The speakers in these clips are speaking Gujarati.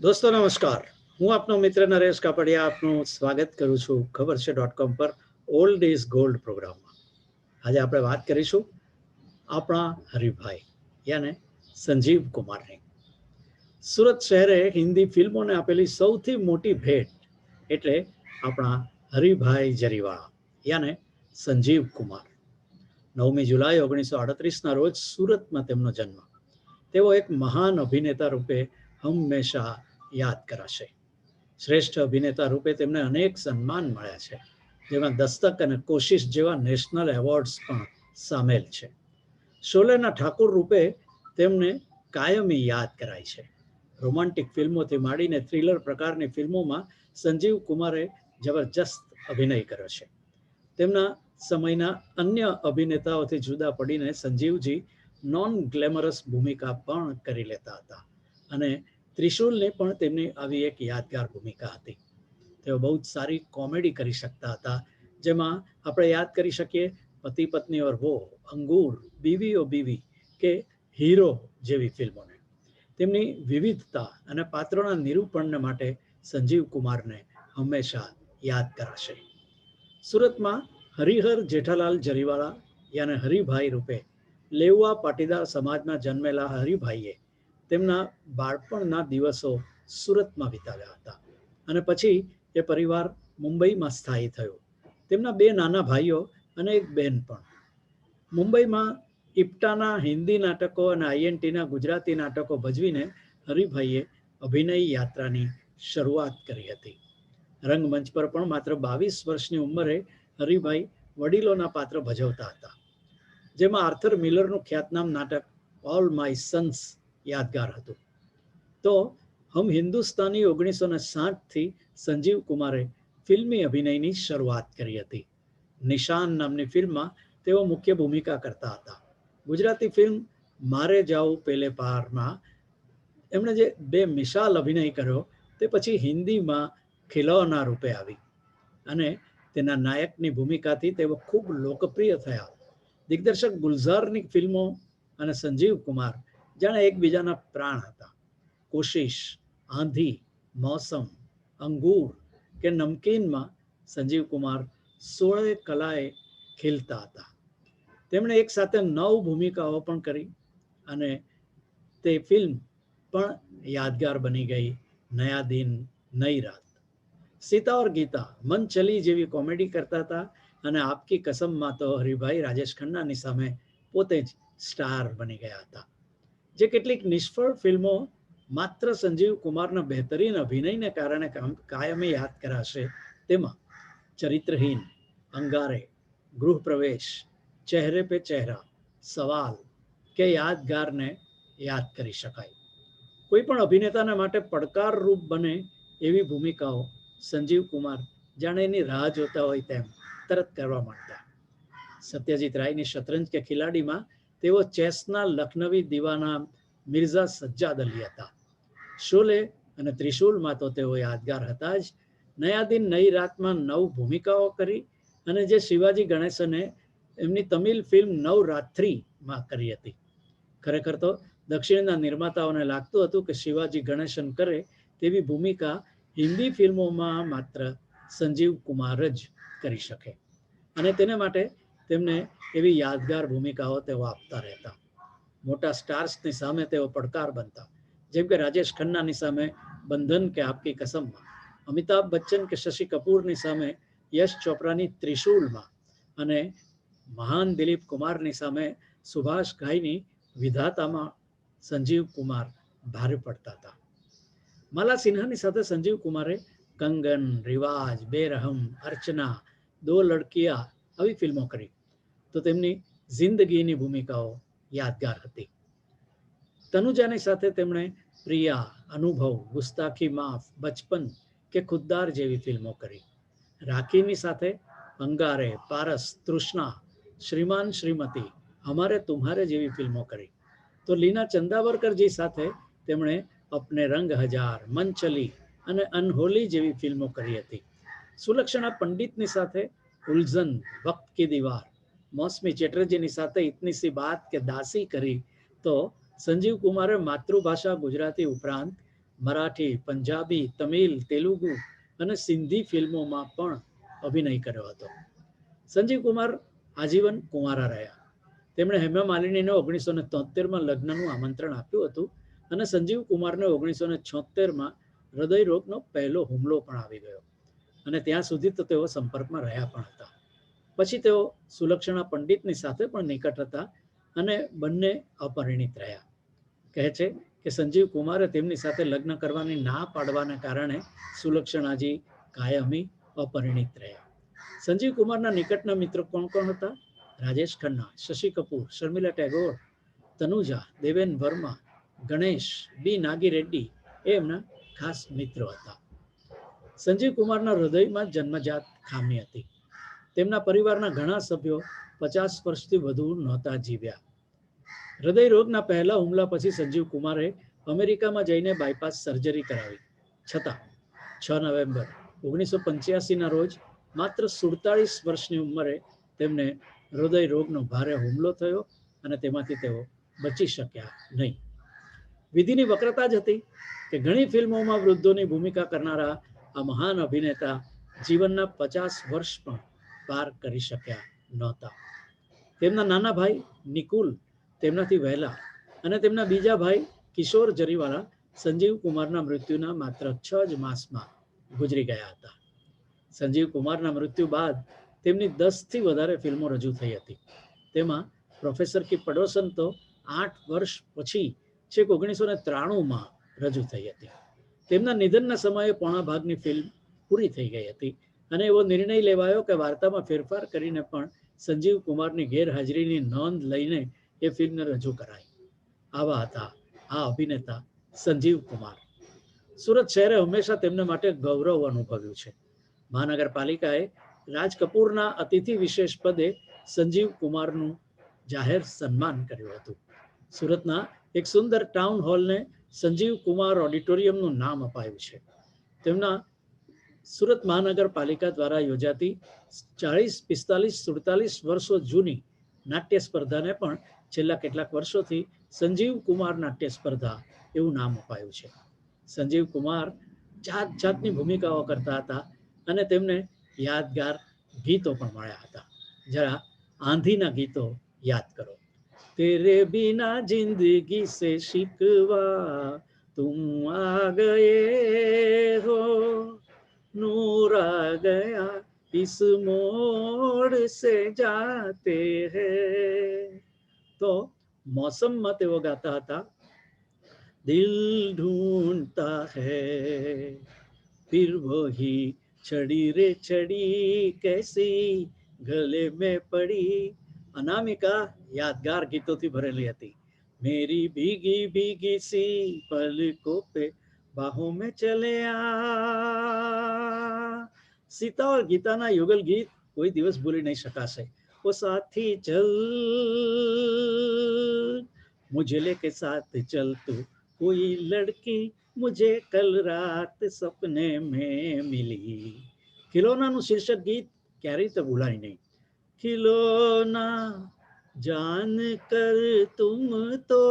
દોસ્તો, નમસ્કાર. હું આપનો મિત્ર નરેશ કાપડિયા આપનું સ્વાગત કરું છું ખબર છે ડોટ કોમ પર ઓલ્ડ ઇઝ ગોલ્ડ પ્રોગ્રામમાં. આજે આપણે વાત કરીશું આપણા હરિભાઈ, યાને સંજીવ કુમારની. સુરત શહેરે હિન્દી ફિલ્મોને આપેલી સૌથી મોટી ભેટ એટલે આપણા હરિભાઈ જરીવાળા, યાને સંજીવ કુમાર. નવમી જુલાઈ ઓગણીસો આડત્રીસના રોજ સુરતમાં તેમનો જન્મ. તેઓ એક મહાન અભિનેતા રૂપે હંમેશા યાદ કરાશે. શ્રેષ્ઠ અભિનેતા રૂપે તેમને અનેક સન્માન મળ્યા છે, જેમાં દસ્તક અને કોશિશ જેવા નેશનલ એવોર્ડ્સ પણ સામેલ છે. શોલેના ઠાકુર રૂપે તેમને કાયમી યાદ કરાય છે. રોમાન્ટિક ફિલ્મોથી માંડીને થ્રિલર પ્રકારની ફિલ્મોમાં સંજીવ કુમારે જબરજસ્ત અભિનય કર્યો છે. તેમના સમયના અન્ય અભિનેતાઓથી જુદા પડીને સંજીવજી નોન ગ્લેમરસ ભૂમિકા પણ કરી લેતા હતા અને ત્રિશુલની પણ તેમની આવી એક યાદગાર ભૂમિકા હતી. તેઓ બહુ જ સારી કોમેડી કરી શકતા હતા, જેમાં આપણે યાદ કરી શકીએ પતિ પત્ની ઓર વો અંગૂર, બીવી ઓ બીવી કે હીરો જેવી ફિલ્મોને. તેમની વિવિધતા અને પાત્રોના નિરૂપણને માટે સંજીવ કુમારને હંમેશા યાદ કરાશે. સુરતમાં હરિહર જેઠાલાલ જરીવાળા યાને હરિભાઈ રૂપે લેવા પાટીદાર સમાજમાં જન્મેલા હરિભાઈએ તેમના બાળપણના દિવસો સુરતમાં વિતાવ્યા હતા. અને પછી એ પરિવાર મુંબઈમાં સ્થાયી થયો. તેમના બે નાના ભાઈઓ અને એક બહેન પણ. મુંબઈમાં ઇપ્ટાના હિન્દી નાટકો અને આઈએનટીના ગુજરાતી નાટકો ભજવીને હરિભાઈએ અભિનય યાત્રાની શરૂઆત કરી હતી. રંગમંચ પર પણ માત્ર બાવીસ વર્ષની ઉંમરે હરિભાઈ વડીલોના પાત્ર ભજવતા હતા. જેમાં આર્થર મિલરનું ખ્યાતનામ નાટક ઓલ માય સન્સ યાદગાર હતું. તો હમ હિન્દુસ્તાની ઓગણીસો ને સાઠથી સંજીવ કુમારે ફિલ્મી અભિનયની શરૂઆત કરી હતી. નિશાન નામની ફિલ્મમાં તેઓ મુખ્ય ભૂમિકા કરતા હતા. ગુજરાતી ફિલ્મ મારે જાઉં પેલે પારમાં એમણે જે બે મિશાલ અભિનય કર્યો તે પછી હિન્દીમાં ખિલોના રૂપે આવી અને તેના નાયકની ભૂમિકાથી તેઓ ખૂબ લોકપ્રિય થયા. દિગ્દર્શક ગુલઝારની ફિલ્મો અને સંજીવ કુમાર જાણે એકબીજાના પ્રાણ હતા. કોશિશ, આંધી, મોસમ, અંગૂર કે નમકીનમાં સંજીવ કુમાર સોળે કલાએ ખીલતા હતા. તેમણે એક સાથે નવ ભૂમિકાઓ પણ કરી અને તે ફિલ્મ પણ યાદગાર બની ગઈ, નયા દિન, નઈ રાત. સીતા ઓર ગીતા, મન ચલી જેવી કોમેડી કરતા હતા અને આપકી કસમમાં તો હરિભાઈ રાજેશ ખન્નાની સામે પોતે જ સ્ટાર બની ગયા હતા. જે કેટલીક નિષ્ફળ ફિલ્મો માત્ર સંજીવ કુમારના બહેતરીન અભિનયને કારણે કાયમી યાદ કરાશે. તેમાં ચરિત્રહીન, અંગારે, ગૃહપ્રવેશ, ચહેરે પે ચહેરા, સવાલ કે યાદગારને યાદ કરી શકાય. કોઈ પણ અભિનેતાના માટે પડકારરૂપ બને એવી ભૂમિકાઓ સંજીવ કુમાર જાણે એની રાહ જોતા હોય તેમ તરત કરવા માંડતા સત્યજીત રાયની શતરંજ કે ખિલાડીમાં તેઓ ચેસના લખનવી દીવાના મિર્ઝા સજ્જાદ અલી હતા. શોલે અને ત્રિશુલમાં તો તેઓ યાદગાર હતા જ. નયા દિન નઈ રાતમાં નવ ભૂમિકાઓ કરી અને જે શિવાજી ગણેશને એમની તમિલ ફિલ્મ નવ રાત્રિમાં કરી હતી. ખરેખર તો દક્ષિણના નિર્માતાઓને લાગતું હતું કે શિવાજી ગણેશન કરે તેવી ભૂમિકા હિન્દી ફિલ્મોમાં માત્ર સંજીવ કુમાર જ કરી શકે. અને તેને માટે તેમને એવી યાદગાર ભૂમિકાઓ તેઓ આપતા રહેતા. મોટા સ્ટાર્સની સામે તેઓ પડકાર બનતા. જેમ કે રાજેશ ખન્નાની સામે બંધન કે આપકી કસમમાં. અમિતાભ બચ્ચન કે શશિ કપૂરની સામે યશ ચોપરાની ત્રિશુલમાં. અને મહાન દિલીપ કુમારની સામે સુભાષ ઘાઈની વિધાતામાં સંજીવ કુમાર ભારે પડતા હતા. માલા સિન્હાની સાથે સંજીવ કુમારે કંગન, રિવાજ, બેરહમ, અર્ચના, દો લડકિયા આવી ફિલ્મો કરી. તો તેમની જિંદગીની ભૂમિકાઓ યાદગાર હતી. તનુજાની સાથે તેમણે પ્રિયા, અનુભવ, ગુસ્તાખી, માફ, બચપન કે ખુદ્દાર જેવી ફિલ્મો કરી. રાખીની સાથે અંગારે પારસ, તૃષ્ણા, શ્રીમાન શ્રીમતી, અમારે તુમ્હારે જેવી ફિલ્મો કરી. તો લીના ચંદાવરકરજી સાથે તેમણે અપને રંગ હજાર મંચલી અને અનહોલી જેવી ફિલ્મો કરી હતી. સુલક્ષણા પંડિતની સાથે ઉલઝન, વક્ત કી દીવાર મૌસમી ચેટર્જીની સાથે ઇતની સી બાત કે દાસી કરી, તો સંજીવ કુમારે માતૃભાષા ગુજરાતી ઉપરાંત મરાઠી, પંજાબી, તમિલ, તેલુગુ અને સિંધી ફિલ્મોમાં પણ અભિનય કર્યો હતો. સંજીવ કુમાર આજીવન કુંવારા રહ્યા. તેમણે હેમા માલિનીને ઓગણીસો ને તોતેરમાં લગ્નનું આમંત્રણ આપ્યું હતું અને સંજીવ કુમારને ઓગણીસો ને છોતેરમાં હૃદય રોગનો પહેલો હુમલો પણ આવી ગયો. અને ત્યાં સુધી તો તેઓ સંપર્કમાં રહ્યા પણ હતા. પછી તેઓ સુલક્ષણા પંડિતની સાથે પણ નિકટ હતા અને બંને અપરિણિત રહ્યા. કહે છે કે સંજીવ કુમારે તેમની સાથે લગ્ન કરવાની ના પાડવાના કારણે સુલક્ષણાજી કાયમી અપરિણિત રહ્યા. સંજીવ કુમારના નિકટના મિત્રો કોણ કોણ હતા? રાજેશ ખન્ના, શશી કપૂર, શર્મિલા ટેગોર, તનુજા, દેવેન વર્મા, ગણેશ, બી નાગી રેડ્ડી એ એમના ખાસ મિત્રો હતા. સંજીવ કુમારના હૃદયમાં જન્મજાત ખામી હતી. તેમના પરિવારના ઘણા સભ્યો પચાસ વર્ષથી વધુ નહોતા જીવ્યા. હૃદય રોગના પહેલા હુમલા પછી સંજીવ કુમારે અમેરિકામાં જઈને બાયપાસ સર્જરી કરાવી. છતાં, છ નવેમ્બર, ઓગણીસો પંચ્યાસીના રોજ માત્ર સુડતાળીસ વર્ષની ઉંમરે તેમને હૃદય રોગનો ભારે હુમલો થયો અને તેમાંથી તેઓ બચી શક્યા નહીં. વિધિની વક્રતા જ હતી કે ઘણી ફિલ્મોમાં વૃદ્ધોની ભૂમિકા કરનારા આ મહાન અભિનેતા જીવનના પચાસ વર્ષ પણ પાર કરી શક્યા નહોતા. તેમના નાના ભાઈ નિકુલ તેમનાથી વહેલા અને તેમના બીજા ભાઈ કિશોર જરીવાલા સંજીવ કુમારના મૃત્યુના માત્ર છ જ માસમાં ગુજરી ગયા હતા. સંજીવ કુમારના મૃત્યુ બાદ તેમની દસથી વધારે ફિલ્મો રજૂ થઈ હતી. તેમાં પ્રોફેસર કી પડોસન તો આઠ વર્ષ પછી છેક ઓગણીસો ને ત્રાણુંમાં રજૂ થઈ હતી. તેમના નિધનના સમયે પોણા ભાગની ફિલ્મ પૂરી થઈ ગઈ હતી. અને એવો નિર્ણય લેવાયો કે વાર્તામાં ફેરફાર કરીને પણ સંજીવ કુમારની ગેરહાજરીની નોંધ લઈને એ ફિલ્મને રજૂ કરાઈ. આવા હતા આ અભિનેતા સંજીવ કુમાર. સુરત શહેરે હંમેશા તેમને માટે ગૌરવ અનુભવ્યું છે. મહાનગરપાલિકાએ રાજ કપૂરના અતિથિ વિશેષ પદે સંજીવ કુમારનું જાહેર સન્માન કર્યું હતું. સુરતના એક સુંદર ટાઉન હોલને સંજીવ કુમાર ઓડિટોરિયમનું નામ અપાયું છે. તેમના સુરત મહાનગરપાલિકા દ્વારા યોજાતી ચાળીસ, પિસ્તાલીસ, સુડતાલીસ વર્ષો જૂની નાટ્ય સ્પર્ધાને પણ છેલ્લા કેટલાક વર્ષોથી સંજીવ કુમાર નાટ્ય સ્પર્ધા એવું નામ અપાયું છે. સંજીવ કુમાર જાત જાતની ભૂમિકાઓ કરતા હતા અને તેમને યાદગાર ગીતો પણ મળ્યા હતા. જરા આંધીના ગીતો યાદ કરો. તેરે બિના જિંદગી સે શીખવા તુમ આ ગયે હો नूरा गया इस मोड़ से जाते हैं तो मौसम मत वो गाता था दिल ढूंढता है फिर वही छड़ी रे छड़ी कैसी ગલે મેં પડી અનામિકા યાદગાર ગીતોથી ભરેલી હતી મેરી ભીગી ભીગી સી પલકો પે બાહો મેં ચલે આ સીતા ગીતાના યુગલ ગીત કોઈ દિવસ ભૂલી નહીં શકાશે. ઓ સાથી ચલ, મુજે લેકે સાથ ચલ તું. કોઈ લડકી મુજે કલ રાત સપને મેં મિલી. ખિલોનાનું શીર્ષક ગીત ક્યારેય તો ભૂલાય નહીં. ખિલોના, જાન કર તુમ તો.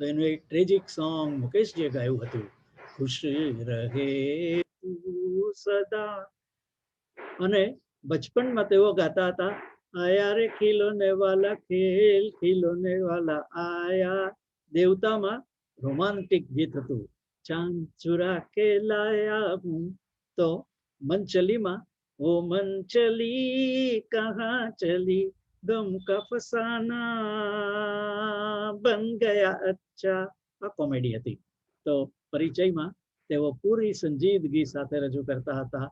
તો એનું એક ટ્રેજિક સોંગ મુકેશજીએ ગાયું હતું. ખુશ રહે સદા અને બચપનમાં તેઓ ગાતા હતા આયા રે ખીલોને વાલા, ખેલ ખીલોને વાલા, આયા. દેવતામાં રોમાન્ટિક ગીત હતું. ચાંદ ચુરા કે લાયા હું. તો મંચલીમાં ઓ મંચલી કહા ચલી, ગમ કા ફસાના બન ગયા અચ્છા. આ કોમેડી હતી. તો પરિચયમાં તેઓ પૂરી સંજીદગી સાથે રજૂ કરતા હતા.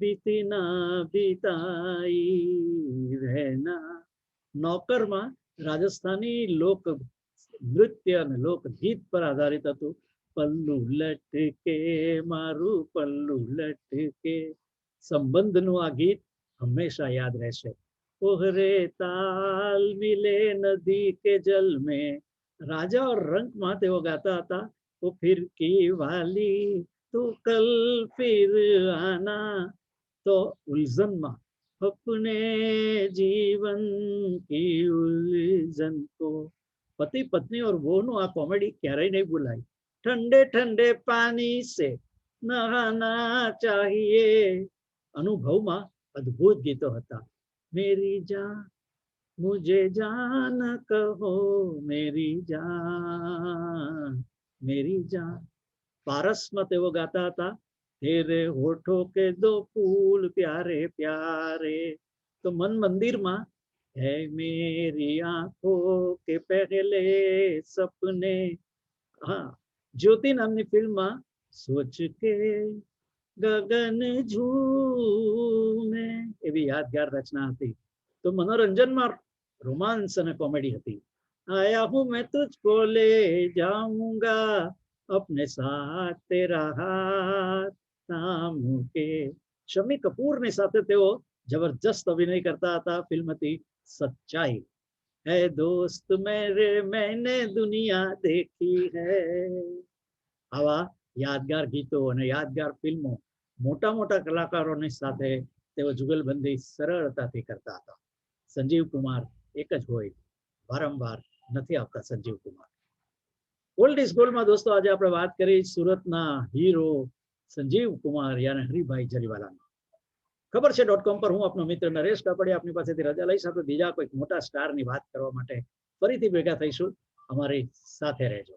બીતીના બીતાઈ રહેના નોકરમાં રાજસ્થાની લોક નૃત્ય અને લોકગીત પર આધારિત હતું પલ્લુ લટકે મારું પલ્લુ લટકે સંબંધનું આ ગીત હંમેશા યાદ રહેશે ઓહરે તાલ મિલે નદી કે જલ में રાજા और રંકમાં તેઓ ગાતા હતા वो फिर की वाली तू कल फिर आना તો ઉલઝનમાં अपने जीवन की उलझन को પતિ પત્ની और વહુનું આ કોમેડી ક્યારેય નહીં ભૂલાય ठंडे ठंडे पानी से નહાના ચાહીએ અનુભવમાં અદ્ભુત ગીતો હતા મેરી જાન મુજે જાન કહો મેરી જાન મેરી જાન પારસમાં તેઓ ગાતા હતા तेरे होठो के दो फूल प्यारे प्यारे। तो मन मंदिर मा, है मेरी आँखों के पहले सपने। हाँ ज्योति नामनी फ़िल्म मा, सोच के गगन झूमे। ये भी यादगार रचना थी। तो मनोरंजन મનોરંજનમાં रोमांस ने कॉमेडी थी आया हूँ मैं तुझको ले जाऊँगा, अपने साथ तेरा हाथ। थाम के શમી કપૂરની સાથે તેઓ જબરજસ્ત અભિનય કરતા હતા ફિલ્મ હતી સચ્ચાઈ હે દોસ્ત મેરે મેને દુનિયા દેખી હૈ આવા યાદગાર ગીતો અને યાદગાર ફિલ્મો મોટા મોટા કલાકારોની સાથે તેઓ જુગલબંધી સરળતાથી કરતા હતા સંજીવ કુમાર એક જ હોય વારંવાર નથી આવતા સંજીવ કુમાર ઓલ્ડ ઇઝ ગોલ્ડમાં દોસ્તો આજે આપણે વાત કરી સુરતના હીરો સંજીવ કુમાર યાને હરિભાઈ જરીવાલાનો. ખબર છે ડોટ કોમ પર હું આપનો મિત્ર નરેશ કાપડિયા આપની પાસેથી રજા લઈશ. આપણે બીજા કોઈક મોટા સ્ટારની વાત કરવા માટે ફરીથી ભેગા થઈશું. અમારી સાથે રહેજો.